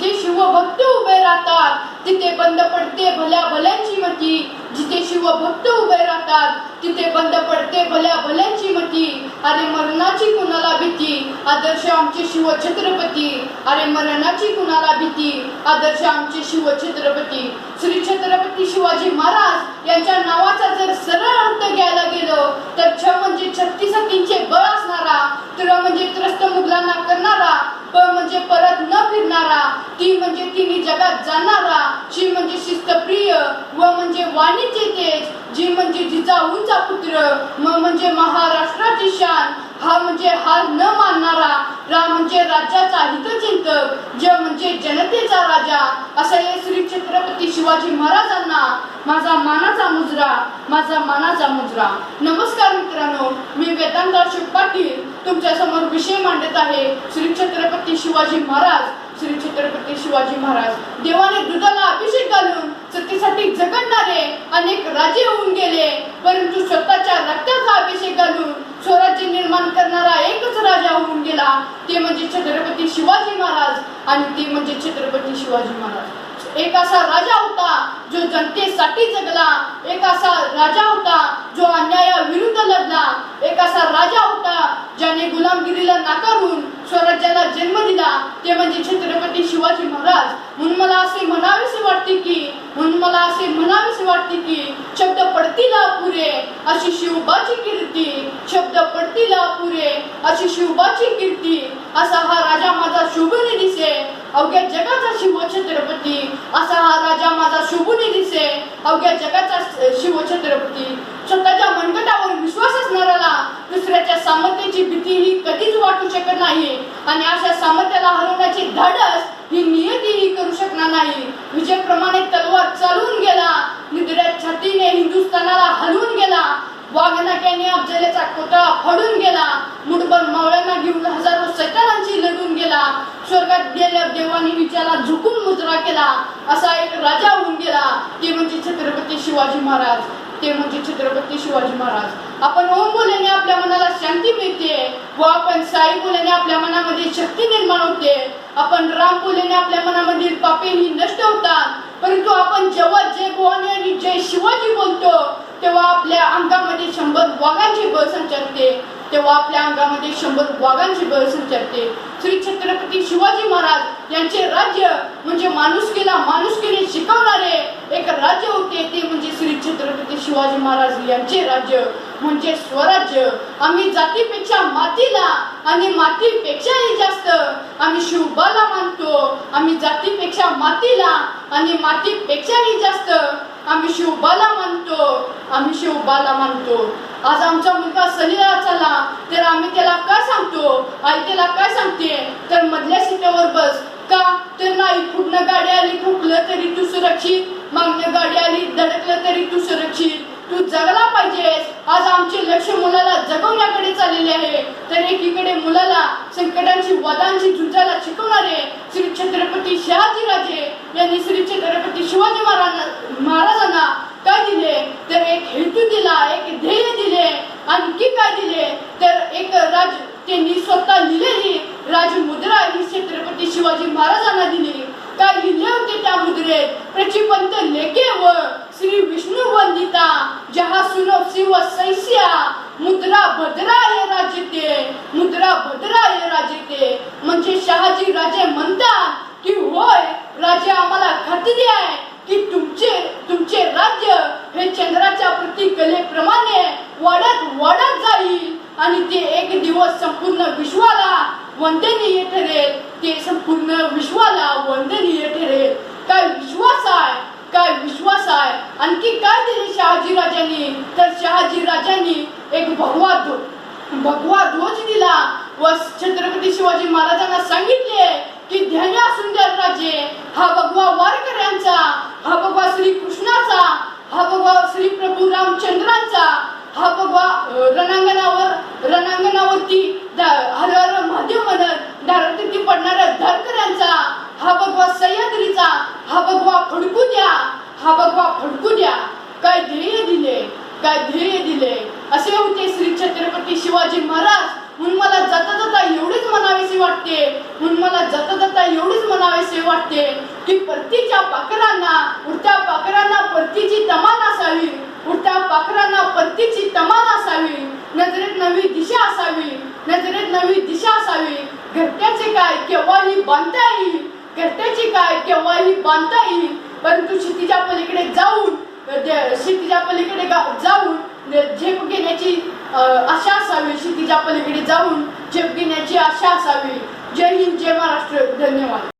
जिथे शिवभक्त उभे राहतात. तिथे बंद पडते भल्या भल्यांची मती. जिथे शिवभक्त उभे राहतात. तिथे बंद पडते भल्या भल्यांची मती. अरे मरणाची कुणाला भीती? आदर्श आमचे शिव छत्रपती. अरे मरणाची कुणाला भीती? आदर्श आमचे शिव छत्रपती. श्री छत्रपती शिवाजी महाराज यांच्या नावाचा जर सरळ अर्थ घ्यायला गेलो तर छ म्हणजे छत्तीस हत्तींचे बळ असणारा त्र म्हणजे त्रस्त मुघलांना करणारा पण म्हणजे परत न फिरणारा ती म्हणजे तिन्ही जगात जाणारा जी म्हणजे शिस्तप्रिय व म्हणजे वाणीचे तेज जी म्हणजे जिजाऊंचा पुत्र म म्हणजे महाराष्ट्राची शान हा म्हणजे हार न मानणारा रा म्हणजे राज्याचा हितचिंतक ज म्हणजे जनतेचा राजा असा हे श्री छत्रपती शिवाजी महाराजांना माझा मानाचा मुजरा माझा मानाचा मुजरा. नमस्कार मित्रांनो मी वेदांत अशोक पाटील तुमच्यासमोर विषय आहे. श्री छत्रपती शिवाजी महाराज श्री छत्रपती शिवाजी महाराज. देवाने दुधाला अभिषेक घालून सतीसाठी झगडणारे अनेक राजे होऊन गेले. परंतु स्वतःच्या रक्ताचा अभिषेक घालून स्वराज्य निर्माण करणारा एकच राजा होऊन गेला. ते म्हणजे छत्रपती शिवाजी महाराज आणि ते म्हणजे छत्रपती शिवाजी महाराज. एक असा राजा होता जो जनतेसाठी जगला. एक असा राजा होता जो अन्यायाविरुद्ध लढला. एक असा राजा होता ज्याने गुलामगिरीला नाकारून स्वराज्याला जन्म दिला ते म्हणजे छत्रपती शिवाजी महाराज. म्हणून मला असे म्हणावेसे वाटते की म्हणून मला असे म्हणावेसे वाटते की शब्द पडतील पुरे अशी शिवबाची कीर्ती. शब्द पडतील पुरे अशी शिवबाची कीर्ती. असा हा राजा माझा शुभने दिसे. अवघ्या जगाचा शिव छत्रपती. असा हा राजा माझा शुभने दिसे. अवघ्या जगाचा शिव छत्रपती स्वतःच्या मनगटावर विश्वास असणाऱ्याला दुसऱ्याच्या सामर्थ्याची भीती ही शकत नाही. आणि अशा सामर्थ्याला हरवण्याची धाडस ही नियतीही करू शकणार नाही. विजयप्रमाणे तलवार चालवून गेला. निद्र्या छातीने हिंदुस्थानाला हलवून गेला. वाघनाक्याने अफजलेचा कोतळा फाडून गेला. मुठभर मावळ्यांना घेऊन हजारो सैतानांची लढून गेला. स्वर्गात गेल्या देवाने विचाराला झुकून मुजरा केला. असा एक राजा होऊन गेला. ते म्हणजे छत्रपती शिवाजी महाराज. ते म्हणजे छत्रपती शिवाजी महाराज. आपण ओम बोलेने आपल्या मनाला व आपण साई बोलल्याने आपल्या मनामध्ये शक्ती निर्माण होते. आपण राम बोलल्याने आपल्या मनामधील पापे ही नष्ट होतात. परंतु आपण जेव्हा जय भवानी आणि जय शिवाजी बोलतो तेव्हा आपल्या अंगामध्ये शंभर वाघांचे बळ संचारते. तेव्हा आपल्या अंगामध्ये शंभर वाघांचे बळ संचारते. श्री छत्रपती शिवाजी महाराज यांचे राज्य म्हणजे माणुसकीला माणुसकीने शिकवणारे एक राज्य होते. ते म्हणजे श्री छत्रपती शिवाजी महाराज यांचे राज्य. म्हणजे स्वराज्य. आम्ही जातीपेक्षा मातीला आणि मातीपेक्षाही जास्त. आम्ही शिवबाला मानतो. आम्ही जातीपेक्षा मातीला आणि मातीपेक्षाही जास्त. आम्ही शिवबाला मानतो. आम्ही शिवबाला मानतो. आज आमचा मुलगा सलीला चालला तर आम्ही त्याला काय सांगतो? आई त्याला काय सांगते? तर मधल्या सीटेवर बस. का? तर नाही पूर्ण गाडी आली ठोकलं तरी तू सुरक्षित. मागणं गाडी आली धडकलं तरी तू सुरक्षित. तू जगला पाहिजेस. आज आमचे लक्ष मुलाला जगवण्याकडे चाललेले आहे. तर एकीकडे मुलाला संकटांची वादांची झुंजाला शिकवणारे श्री छत्रपती शहाजी राजे यांनी श्री छत्रपती शिवाजी महाराज महाराजांना काय दिले? तर एक हेतू दिला एक ध्येय दिले आणखी काय दिले? तर एक राज त्यांनी स्वतः लिहिलेली राजमुद्रा ही छत्रपती शिवाजी महाराजांना दिली. काय लिहिले होते त्या मुद्रेत? प्रचिपंत लेखे व श्री विष्णू वंदिता जहा सुनो शिव सैसिया मुद्रा भद्राय राजते मुद्रा भद्राय राजते म्हणजे शहाजी राजे म्हणतात की होय राजे आम्हाला खात्री आहे की तुमचे तुमचे राज्य हे चंद्राच्या प्रतिकलेप्रमाणे वाढत वाढत जाईल आणि ते एक दिवस संपूर्ण विश्वाला वंदनीय ठरेल. ते संपूर्ण विश्वाला वंदनीय ठरेल काय विश्वास आहे काय विश्वास आहे आणखी काय दिले शहाजी राजांनी? तर शहाजी राजांनी एक भगवा ध्वज भगवा ध्वज दिला. व छत्रपती शिवाजी महाराजांना सांगितले की ध्यान असून द्या राजे हा भगवा वारकऱ्यांचा हा भगवा श्री कृष्णाचा हा भगवा श्री प्रभू रामचंद्रांचा हा भगवा रणांगणावर रणांगणावरती हर हर महादेव म्हणत धारतीर्थी पडणाऱ्या धरकऱ्यांचा हा भगवा सह्याद्रीचा हा भगवा फडकू द्या हा भगवा फडकू द्या काय ध्येय दिले काय ध्येय दिले असे होते श्री छत्रपती शिवाजी महाराज. म्हणून मला जाता जाता एवढीच म्हणावीशी वाटते. म्हणून मला जाता जाता एवढीच म्हणावीसे वाटते की परतीच्या पाखरांना उडत्या पाखरांना परतीची तमान असावी. उडत्या पाखरांना परतीची तमान असावी. नजरेत नवी दिशा असावी. नजरेत नवी दिशा असावी. घरट्याचे काय केव्हाही बांधता येईल. घरट्याची काय केव्हाही बांधता येईल. परंतु क्षितिजा पलीकडे जाऊन शेतीच्या पलीकडे गा- जाऊन झेप घेण्याची आशा असावी शेतीच्या पलीकडे जाऊन झेप घेण्याची आशा असावी. जय हिंद जय महाराष्ट्र. धन्यवाद.